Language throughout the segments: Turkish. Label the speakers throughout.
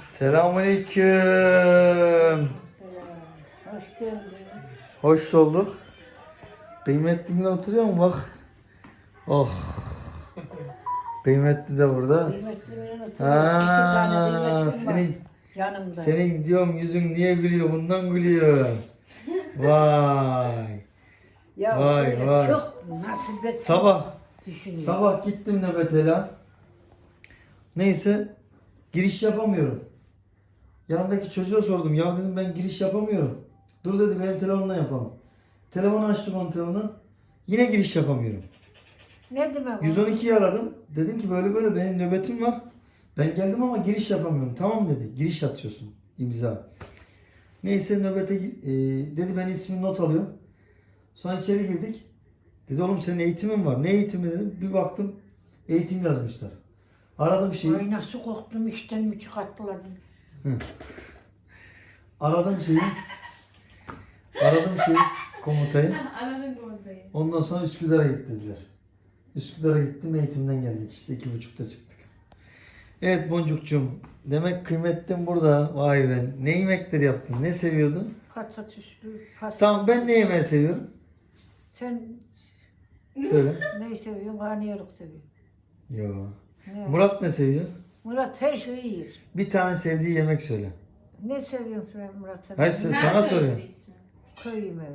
Speaker 1: Selamünaleyküm.
Speaker 2: Selam. Hoş geldin.
Speaker 1: Hoş bulduk. Kıymetlimle oturuyor mu bak? Oh. Kıymetli de burada.
Speaker 2: Kıymetli bir oturuyor. İki tane
Speaker 1: Ha,
Speaker 2: kıymetlim var
Speaker 1: senin
Speaker 2: yanımda.
Speaker 1: senin diyorum yüzün niye gülüyor? Bundan gülüyor. Vay.
Speaker 2: ya
Speaker 1: vay, vay.
Speaker 2: Çok nasibet
Speaker 1: Sabah
Speaker 2: düşünüyor.
Speaker 1: sabah gittim nöbetele. Neyse giriş yapamıyorum. Yanımdaki çocuğa sordum. Ya dedim ben giriş yapamıyorum. Dur dedi benim telefonla yapalım. Telefonu açtım onun telefonu. Yine giriş yapamıyorum.
Speaker 2: Ne demek o?
Speaker 1: 112'yi aradım. Dedim ki böyle böyle benim nöbetim var. Ben geldim ama giriş yapamıyorum. Tamam dedi. Giriş atıyorsun. imza. Neyse nöbete e, dedi ben ismini not alıyorum. Sonra içeri girdik. Dedi oğlum senin eğitimin var. Ne eğitimi dedim. Bir baktım eğitim yazmışlar. Aradım şeyi.
Speaker 2: Ay nasıl korktum işten mi çıkarttılar?
Speaker 1: Aradım şeyi. Aradım şeyi komutayı.
Speaker 3: Anladın komutayı.
Speaker 1: Ondan sonra Üsküdar'a git dediler. Üsküdar'a gittim eğitimden geldik işte iki buçukta çıktık. Evet Boncukcuğum demek kıymetlim burada. Vay be ne yemekler yaptın ne seviyordun?
Speaker 2: Patatüslü, fasulye.
Speaker 1: Tamam ben ne yemeği seviyorum?
Speaker 2: Sen
Speaker 1: Söyle.
Speaker 2: neyi seviyorsun? Karnıyarık seviyorsun.
Speaker 1: Yo.
Speaker 2: Ne?
Speaker 1: Murat ne seviyor?
Speaker 2: Murat her şeyi yer.
Speaker 1: Bir tane sevdiği yemek söyle.
Speaker 2: Ne seviyorsun sen Murat? Sen
Speaker 1: Hayır,
Speaker 3: Sen
Speaker 1: sana soruyorum.
Speaker 2: Köy yemeği.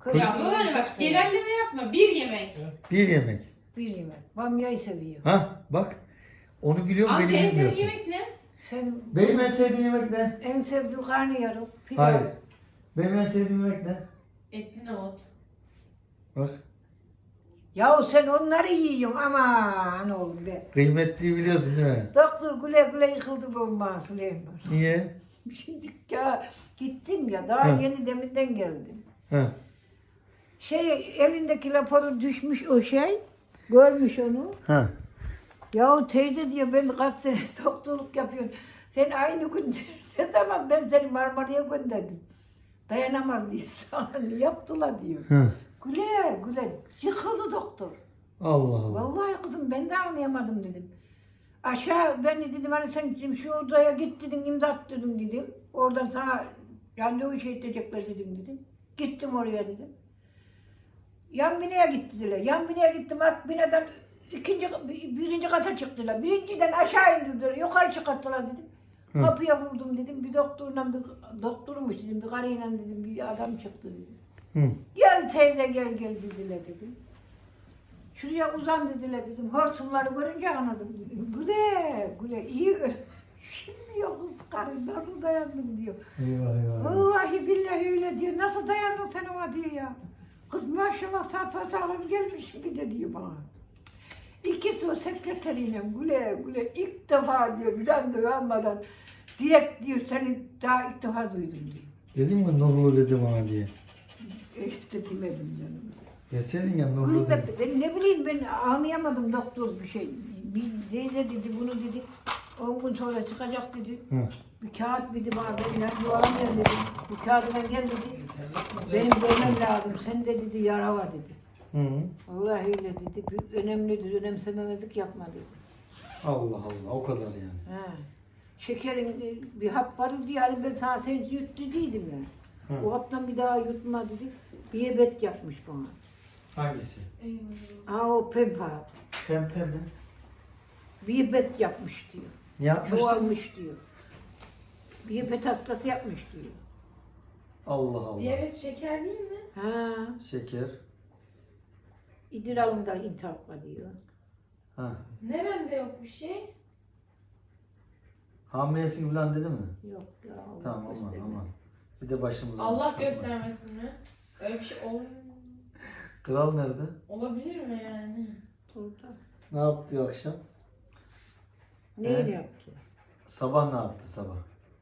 Speaker 2: Köy
Speaker 3: Ya
Speaker 2: yemeği
Speaker 3: böyle
Speaker 2: çok
Speaker 3: bak genelleme yapma. Bir yemek.
Speaker 1: Bir yemek.
Speaker 2: Bir yemek. Bamyayı seviyor.
Speaker 1: Ha bak. Onu biliyorum
Speaker 3: Abi
Speaker 1: beni
Speaker 3: en sevdiğin
Speaker 1: bilmiyorsun.
Speaker 3: yemek ne?
Speaker 2: Sen
Speaker 1: Benim en sevdiğim yemek ne?
Speaker 2: en sevdiğin karnıyarık. pilav.
Speaker 1: Hayır. Benim en sevdiğim yemek ne?
Speaker 3: Etli nohut.
Speaker 1: Bak.
Speaker 2: Yahu sen onları yiyorsun aman oğlum be.
Speaker 1: Kıymetliyi biliyorsun değil mi?
Speaker 2: Doktor güle güle yıkıldı bomba Süleyman.
Speaker 1: Niye?
Speaker 2: Şimdi ya gittim ya daha
Speaker 1: Hı.
Speaker 2: yeni deminden geldim.
Speaker 1: Ha.
Speaker 2: Şey elindeki raporu düşmüş o şey. Görmüş onu.
Speaker 1: Ha.
Speaker 2: Yahu teyze diyor ben kaç sene doktorluk yapıyorum. Sen aynı gün ne zaman ben seni Marmara'ya gönderdim. Dayanamaz diye sana yaptılar diyor.
Speaker 1: Ha.
Speaker 2: Güle güle yıkıldı doktor.
Speaker 1: Allah Allah.
Speaker 2: Vallahi kızım ben de anlayamadım dedim. Aşağı ben de dedim hani sen dedim, şu odaya git dedim imza at dedim dedim. Oradan sana randevu şey edecekler dedim dedim. Gittim oraya dedim. Yan binaya gitti dediler. Yan binaya gittim at binadan ikinci birinci kata çıktılar. Birinciden aşağı indirdiler. Yukarı çıkarttılar dedim.
Speaker 1: Hı.
Speaker 2: Kapıya vurdum dedim. Bir doktorla bir doktormuş dedim. Bir karıyla dedim. Bir adam çıktı dedim.
Speaker 1: Hı.
Speaker 2: Gel teyze gel gel dediler dedim. Şuraya uzan dediler dedim. Hortumları görünce anladım dedim. Güle güle iyi ölmüş. Şimdi yok kız karı nasıl dayandın diyor.
Speaker 1: Eyvah eyvah.
Speaker 2: Vallahi billahi öyle diyor. Nasıl dayandın sen ona diyor ya. Kız maşallah sapasağlam gelmiş bir de diyor bana. İkisi o sekreteriyle güle güle ilk defa diyor bir randevu almadan direkt diyor seni daha ilk defa duydum diyor.
Speaker 1: Dedim mi Nurlu dedi bana diye.
Speaker 2: İşte demedim canım.
Speaker 1: Deseydin ya Nurlu
Speaker 2: Bunu da,
Speaker 1: dedi.
Speaker 2: ben ne bileyim ben anlayamadım doktor bir şey. Bir teyze dedi bunu dedi. 10 gün sonra çıkacak dedi.
Speaker 1: Hı.
Speaker 2: Bir kağıt dedi bana ben nerede alamıyorum dedi. Bu kağıdı ben gel dedi. Benim görmem lazım. Sen de dedi yara var dedi.
Speaker 1: Hı.
Speaker 2: Vallahi öyle dedi. Bir önemlidir. Önemsememezlik yapma dedi.
Speaker 1: Allah Allah o kadar yani.
Speaker 2: Ha. Şekerin e, bir hap var diye hani ben sana sen yut dediydim ya.
Speaker 1: Hı.
Speaker 2: O haptan bir daha yutma dedi. Bir yebet yapmış bana.
Speaker 1: Hangisi?
Speaker 3: Eyvallah.
Speaker 2: Aa o pempa.
Speaker 1: Pempe mi?
Speaker 2: Bir yebet yapmış diyor.
Speaker 1: Ne yapmıştın?
Speaker 2: Çoğalmış diyor. Bir yebet hastası yapmış diyor.
Speaker 1: Allah Allah.
Speaker 3: Diyabet şeker değil mi?
Speaker 2: Ha.
Speaker 1: Şeker.
Speaker 2: İdrarında intihapla diyor.
Speaker 1: Ha.
Speaker 3: Neremde yok bir şey?
Speaker 1: Hamilesin falan dedi mi?
Speaker 2: Yok ya. Allah
Speaker 1: Tamam aman
Speaker 2: göstermesin.
Speaker 1: aman. Bir de başımıza
Speaker 3: Allah göstermesin mi? Öyle bir şey ol
Speaker 1: Kral nerede?
Speaker 3: olabilir mi yani?
Speaker 2: Burada.
Speaker 1: Ne yaptı o akşam?
Speaker 2: Neyle
Speaker 1: He?
Speaker 2: yaptı?
Speaker 1: Sabah ne yaptı sabah?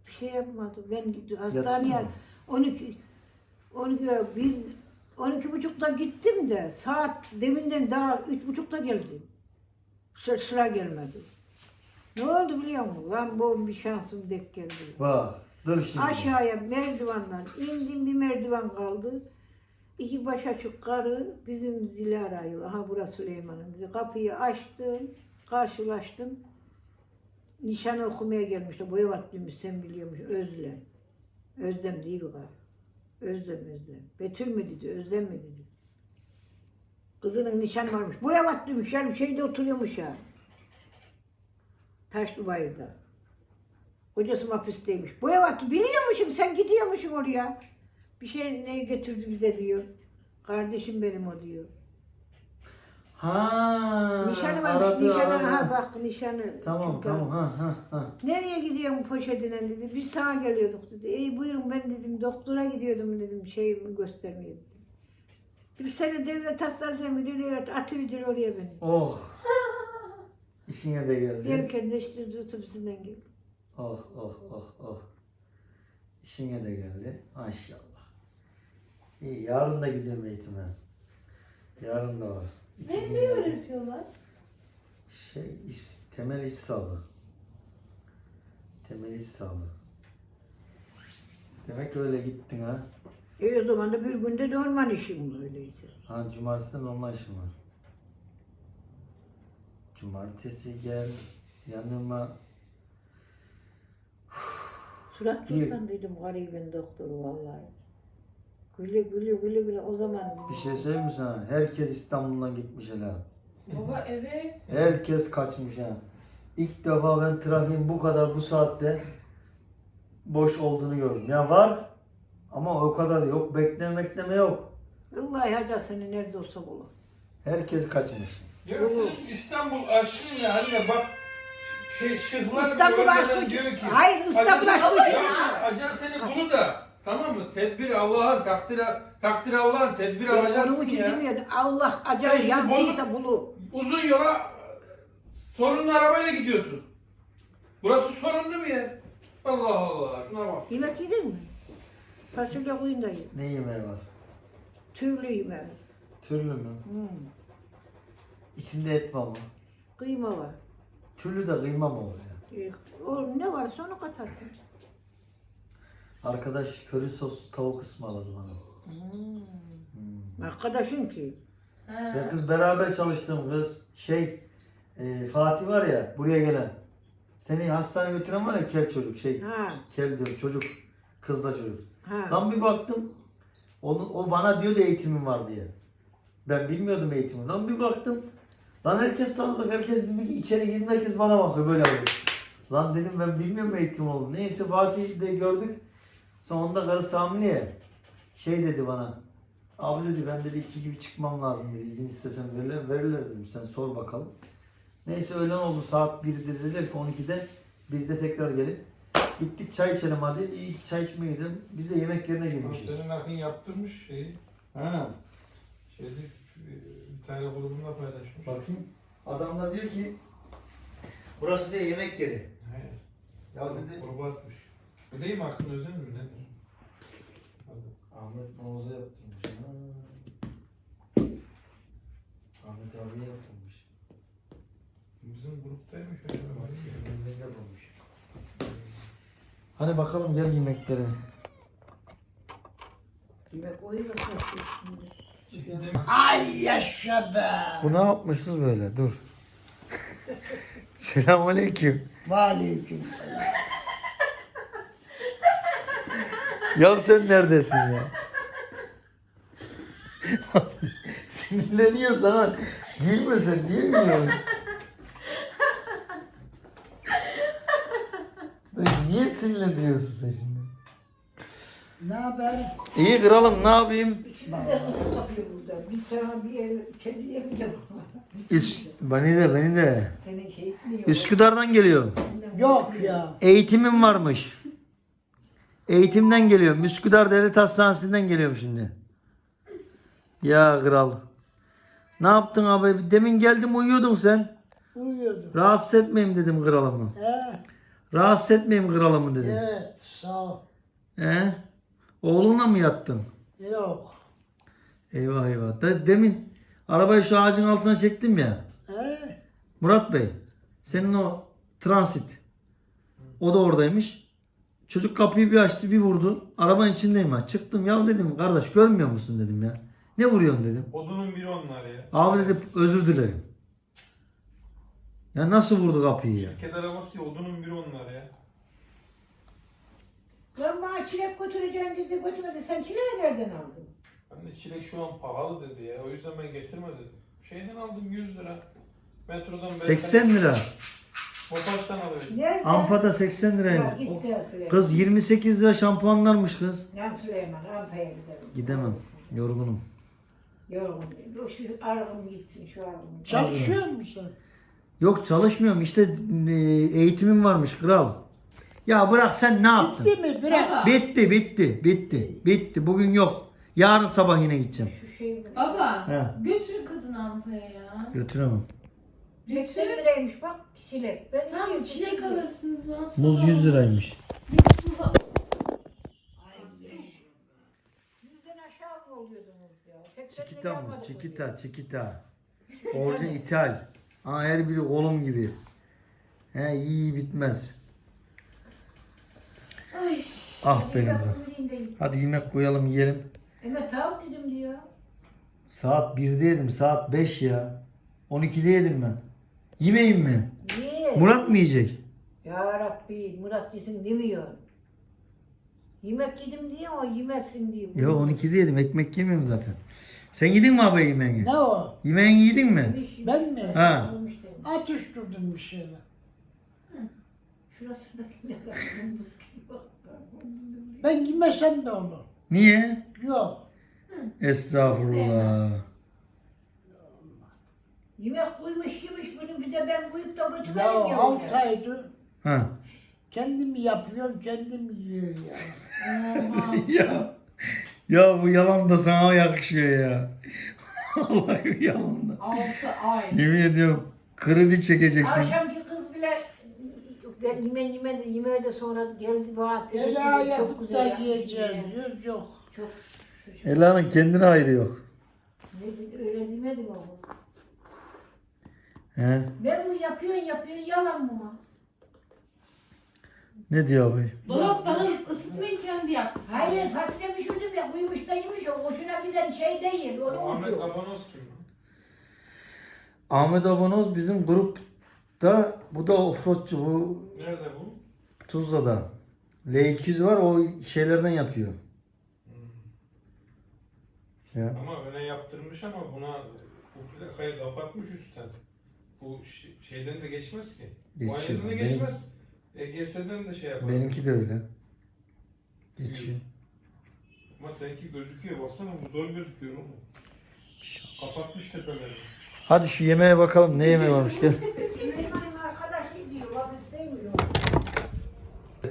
Speaker 2: Bir şey yapmadı. Ben gittim
Speaker 1: Yattın
Speaker 2: hastaneye
Speaker 1: mı?
Speaker 2: 12 12 bir 12 buçukta gittim de saat deminden daha üç buçukta geldim. Sıra, sıra gelmedi. Ne oldu biliyor musun? Lan bu bir şansım denk geldi.
Speaker 1: Bak dur şimdi.
Speaker 2: Aşağıya merdivenler indim bir merdiven kaldı. İki baş açık karı bizim zili arıyor. Aha burası Süleyman'ın. Kapıyı açtım, karşılaştım. Nişan okumaya gelmişti. Boyabatlıymış sen biliyormuş. Özlem. Özlem değil bu galiba. Özlem Özlem. Betül mü dedi, Özlem mi dedi. Kızının nişan varmış. Boyabatlıymış yani şeyde oturuyormuş ya. Taşlı bayırda. Kocası hapisteymiş. Boyabatlı biliyormuşum sen gidiyormuşsun oraya. Bir şey ne getirdi bize diyor. Kardeşim benim o diyor.
Speaker 1: Ha.
Speaker 2: Nişanı varmış.
Speaker 1: aradı,
Speaker 2: nişanı
Speaker 1: aradı.
Speaker 2: ha bak nişanı.
Speaker 1: Tamam
Speaker 2: Şurada.
Speaker 1: tamam ha ha ha.
Speaker 2: Nereye gidiyorsun bu poşetine dedi. Biz sana geliyorduk dedi. İyi buyurun ben dedim doktora gidiyordum dedim şeyimi göstermeye dedim. Bir sene devlet hastanesine müdürlüğe atıverdiler oraya beni.
Speaker 1: Oh. İşine de geldi.
Speaker 2: Gelirken de işte otobüsünden geldim.
Speaker 1: Oh oh oh oh. İşine de geldi. Maşallah. İyi yarın da gidiyorum eğitime. Yarın da var.
Speaker 3: Ne, ne öğretiyorlar?
Speaker 1: Şey iş, temel iş sağlığı. Temel iş sağlığı. Demek öyle gittin ha.
Speaker 2: E o zaman da bir günde normal işim öyleyse.
Speaker 1: Ha cumartesi de normal işim var. Cumartesi gel yanıma.
Speaker 2: Surat tutsan dedim garibin doktoru vallahi. Güle güle güle güle o zaman.
Speaker 1: Bir şey söyleyeyim mi sana? Herkes İstanbul'dan gitmiş hele.
Speaker 3: Baba evet.
Speaker 1: Herkes kaçmış ha. İlk defa ben trafiğin bu kadar bu saatte boş olduğunu gördüm. Ya var ama o kadar yok. Bekleme bekleme yok.
Speaker 2: Vallahi hacı seni nerede olsa bulur.
Speaker 1: Herkes kaçmış.
Speaker 4: Ya senin İstanbul aşkın ya anne bak şey şıhlar
Speaker 2: İstanbul aşkı-
Speaker 4: önceden diyor ki.
Speaker 2: Hayır, İstanbul aşkı
Speaker 4: Acan seni bunu da tamam mı? Tedbir Allah'ın takdir takdir Allah'ın tedbir
Speaker 2: Ben
Speaker 4: alacaksın ya.
Speaker 2: demiyordum. Allah
Speaker 4: şimdi
Speaker 2: yazdıysa bulur.
Speaker 4: Uzun yola sorunlu arabayla gidiyorsun. Burası sorunlu bir yer. Allah Allah şuna bak.
Speaker 2: Yemek yedin mi? Fasulye koyun da ye.
Speaker 1: Ne yemeği var?
Speaker 2: Türlü yemek.
Speaker 1: Türlü mü?
Speaker 2: Hmm.
Speaker 1: İçinde et var mı?
Speaker 2: Kıyma var.
Speaker 1: Türlü de kıyma mı olur ya?
Speaker 2: E, o ne varsa onu katarsın.
Speaker 1: Arkadaş köri soslu tavuk ısmarladı bana.
Speaker 2: Hmm.
Speaker 1: Hmm.
Speaker 2: Arkadaşın ki.
Speaker 3: Ha.
Speaker 1: Ya kız beraber çalıştığım kız şey e, Fatih var ya buraya gelen. Seni hastaneye götüren var ya kel çocuk şey.
Speaker 2: Ha.
Speaker 1: Kel diyorum çocuk. Kızla çocuk.
Speaker 2: Ha.
Speaker 1: Lan bir baktım. Onu, o bana diyordu eğitimim var diye. Ben bilmiyordum eğitimi. Lan bir baktım. Lan herkes tanıdık. Herkes bir, bir içeri girdi. Herkes bana bakıyor böyle böyle. Lan dedim ben bilmiyorum eğitim oldu. Neyse Fatih'i de gördük. Sonunda karısı hamile. Şey dedi bana. Abi dedi ben dedi iki gibi çıkmam lazım dedi. İzin istesem verirler, verirler dedim. Sen sor bakalım. Neyse öğlen oldu saat 1'de dediler ki 12'de 1'de tekrar gelin. Gittik çay içelim hadi. İyi çay içmeye gidelim. Biz de yemek yerine girmişiz.
Speaker 4: Senin akın yaptırmış şeyi.
Speaker 1: Ha.
Speaker 4: Şeyde bir tane grubunda paylaşmış.
Speaker 1: Bakayım. Adam da diyor ki burası diyor yemek yeri.
Speaker 4: He.
Speaker 1: Ya dedi
Speaker 4: Gruba atmış. Öyle değil mi Akın Özen mi nedir?
Speaker 1: Ahmet Mavuz'a yaptırmış. Ha. Ahmet abiye yaptırmış.
Speaker 4: Bizim gruptaymış mi?
Speaker 1: Bak, elinde bulmuş. Hadi bakalım gel yemeklere.
Speaker 2: Yemek kaçıyor şimdi.
Speaker 4: Şeyde
Speaker 2: Ay yaşa be.
Speaker 1: Bu ne yapmış kız böyle? Dur. Selamünaleyküm.
Speaker 2: Aleyküm.
Speaker 1: Ya sen neredesin ya? Sinirleniyor sana. Gülme sen. Niye gülüyorsun? Niye sinirleniyorsun sen şimdi?
Speaker 5: Ne haber?
Speaker 1: İyi kralım ne yapayım?
Speaker 2: Kapıyor burada. Biz sana bir el kediye mi de
Speaker 1: Üs beni de beni de.
Speaker 2: Senin şey.
Speaker 1: Üsküdar'dan geliyor.
Speaker 5: Yok ya.
Speaker 1: Eğitimim varmış. Eğitimden geliyorum. Üsküdar Devlet Hastanesi'nden geliyorum şimdi. Ya kral. Ne yaptın abi? Demin geldim uyuyordun sen.
Speaker 5: Uyuyordum.
Speaker 1: Rahatsız etmeyeyim dedim kralımı.
Speaker 5: He,
Speaker 1: Rahatsız etmeyeyim kralımı dedim.
Speaker 5: evet sağ ol.
Speaker 1: He? Oğlunla mı yattın?
Speaker 5: Yok.
Speaker 1: Eyvah eyvah. De- demin arabayı şu ağacın altına çektim ya.
Speaker 5: He,
Speaker 1: Murat Bey. Senin o transit. O da oradaymış. Çocuk kapıyı bir açtı bir vurdu. Arabanın içindeyim ha. Çıktım ya dedim kardeş görmüyor musun dedim ya. Ne vuruyorsun dedim.
Speaker 4: odunun biri onlar ya.
Speaker 1: Abi dedi özür dilerim. Ya nasıl vurdu kapıyı ya?
Speaker 4: Şirket arabası yolunun biri onlar ya.
Speaker 2: Ben bana çilek götüreceğim dedi götürmedi. Sen çileği nereden aldın?
Speaker 4: Anne çilek şu an pahalı dedi ya. O yüzden ben getirme dedim. Şeyden aldım 100 lira. Metrodan
Speaker 1: 80 lira.
Speaker 4: Alıyorum.
Speaker 2: Nerede?
Speaker 1: Ampada 80
Speaker 2: Ya
Speaker 1: liraymış.
Speaker 2: git ya Süleyman.
Speaker 1: Kız 28 lira şampuanlarmış kız.
Speaker 2: Ya Süleyman Ampa'ya gidelim.
Speaker 1: Gidemem. Yorgunum.
Speaker 2: Yorgun değil. O şu argım gitsin şu argım.
Speaker 5: Çalışıyor musun?
Speaker 1: Yok çalışmıyorum. İşte e, eğitimim varmış kral. Ya bırak sen ne yaptın?
Speaker 5: Bitti mi? Bırak.
Speaker 1: Bitti, bitti, bitti. Bitti. Bugün yok. Yarın sabah yine gideceğim.
Speaker 2: Şu
Speaker 3: Baba
Speaker 1: He.
Speaker 3: götür kadın ampaya ya.
Speaker 1: Götüremem.
Speaker 2: 80 liraymış bak çilek. Ben
Speaker 3: Tamam çilek alırsınız sonra
Speaker 1: Muz 100 liraymış.
Speaker 2: Yüzden aşağı mı oluyordunuz ya? 80
Speaker 1: Çikita çikita, çikita. Orijinal ithal. Aa, her biri kolum gibi. He iyi bitmez.
Speaker 3: Ay.
Speaker 1: Ah benim be. Hadi yemek koyalım yiyelim.
Speaker 2: Ama tavuk dedim diyor.
Speaker 1: Saat 1'de yedim. Saat 5 ya. 12'de yedim ben. Yemeyeyim mi? Murat mı yiyecek?
Speaker 2: Ya Rabbi Murat yesin demiyor. Yemek yedim diye o yemezsin diyor.
Speaker 1: Ya 12'de yedim. Ekmek yemiyorum zaten. Sen yedin mi abi yemeğini?
Speaker 5: Ne o?
Speaker 1: Yemeğini yedin mi?
Speaker 5: Ben mi?
Speaker 1: Ha.
Speaker 5: Atıştırdım bir şeyler.
Speaker 2: Şurasındaki ne kadar kunduz gibi.
Speaker 5: Ben yemesem de olur.
Speaker 1: Niye?
Speaker 5: Yok.
Speaker 1: Estağfurullah.
Speaker 2: Yemek koymuş yemiş bunu bir de ben koyup da
Speaker 5: Ya
Speaker 2: götürelim ya.
Speaker 5: altı aydır
Speaker 1: Ha.
Speaker 5: kendim yapıyorum, kendim yiyor ya.
Speaker 1: Ya. Ya bu yalan da sana yakışıyor ya. Vallahi bu yalan da.
Speaker 3: 6 ay.
Speaker 1: Yemin ediyorum kredi çekeceksin.
Speaker 2: Akşamki kız bile ben yeme yeme de yeme de sonra geldi bana teşekkür
Speaker 5: Ela
Speaker 2: ederim. Çok
Speaker 5: yapıp da
Speaker 2: güzel yaptın
Speaker 5: yiyeceğim
Speaker 2: diye.
Speaker 5: diyor, yok.
Speaker 2: Çok
Speaker 1: Ela'nın kendine hayrı yok.
Speaker 2: ne dedi öyle demedim ama.
Speaker 1: He.
Speaker 2: Ben bu yapıyorsun yapıyorsun yalan mı?
Speaker 1: Ne diyor abi?
Speaker 3: Dolaptan alıp ısıtmayı kendi yaptı.
Speaker 2: Hayır fasulye pişirdim ya uyumuş da yemiş o hoşuna giden şey değil onu
Speaker 4: Ahmet
Speaker 2: unutuyor.
Speaker 4: Abanos kim?
Speaker 1: Ahmet Abanoz bizim grupta bu da offroadçu bu
Speaker 4: Nerede bu?
Speaker 1: Tuzla'da. L200 var o şeylerden yapıyor. Ya.
Speaker 4: Ama öne yaptırmış ama buna bu plakayı kapatmış üstten. Bu şeyden de geçmez ki.
Speaker 1: Geçiyor.
Speaker 4: De
Speaker 1: Benim-
Speaker 4: geçmez. EGS'den de şey yapar.
Speaker 1: Benimki de öyle. Geçiyor.
Speaker 4: Ama seninki gözüküyor. Baksana bu zor gözüküyor oğlum. Kapatmış tepelerini.
Speaker 1: Hadi şu yemeğe bakalım ne yemeği varmış gel.
Speaker 2: Süleyman'ın arkadaşı diyor.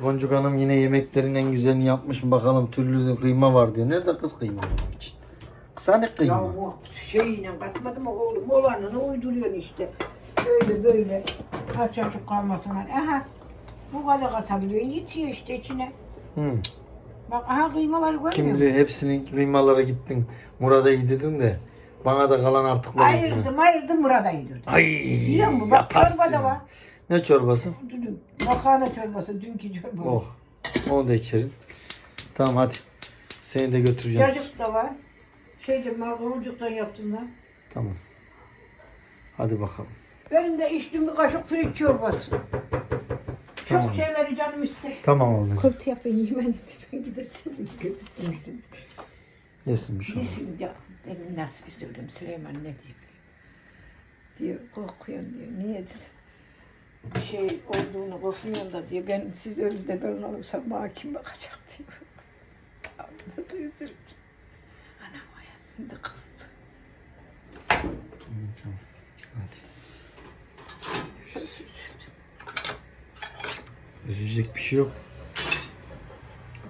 Speaker 1: Boncuk Hanım yine yemeklerin en güzelini yapmış mı bakalım türlü kıyma var diyor. Nerede kız kıyma benim için? Kısa ne
Speaker 2: Ya
Speaker 1: kıyma?
Speaker 2: o şeyle katmadım o oğlum olanını uyduruyorsun işte. Böyle böyle aç açık kalmasınlar. Aha bu kadar katabiliyorsun yetiyor işte içine.
Speaker 1: Hı.
Speaker 2: Bak aha kıymaları görmüyor
Speaker 1: Kim
Speaker 2: musun?
Speaker 1: bilir hepsinin kıymalara gittin. Murat'a yedirdin de bana da kalan artıkları.
Speaker 2: Ayırdım ayırdım Murat'a yedirdim.
Speaker 1: Ay
Speaker 2: Biliyor musun? Bak
Speaker 1: yaparsın.
Speaker 2: çorba da var.
Speaker 1: Ne çorbası?
Speaker 2: Dün makarna çorbası, dünkü çorba.
Speaker 1: Oh. Onu da içerim. Tamam hadi. Seni de götüreceğim.
Speaker 2: Cacık da var. Şeyde margarucuktan yaptım da.
Speaker 1: Tamam. Hadi bakalım.
Speaker 2: Benim de içtiğim bir kaşık pirinç çorbası. Çok
Speaker 1: Tamam.
Speaker 2: şeyleri canım ister.
Speaker 1: Tamam oğlum.
Speaker 2: Köfte yapayım yemen ben gidesim. Götürmüştüm.
Speaker 1: Yesin bir şey olmaz.
Speaker 2: Yesin ya. Dedim nasıl üzüldüm Süleyman ne diyeyim. Diyor korkuyorum diyor. Niye dedim. Bir şey olduğunu korkmuyorum da diyor. Ben siz ölü de ben olursam bana kim bakacak diyor. Nasıl üzüldüm. Anam hayatımda kızdı.
Speaker 1: Hadi. Üzülecek bir şey yok.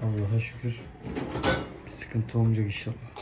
Speaker 1: Allah'a şükür. Bir sıkıntı olmayacak inşallah.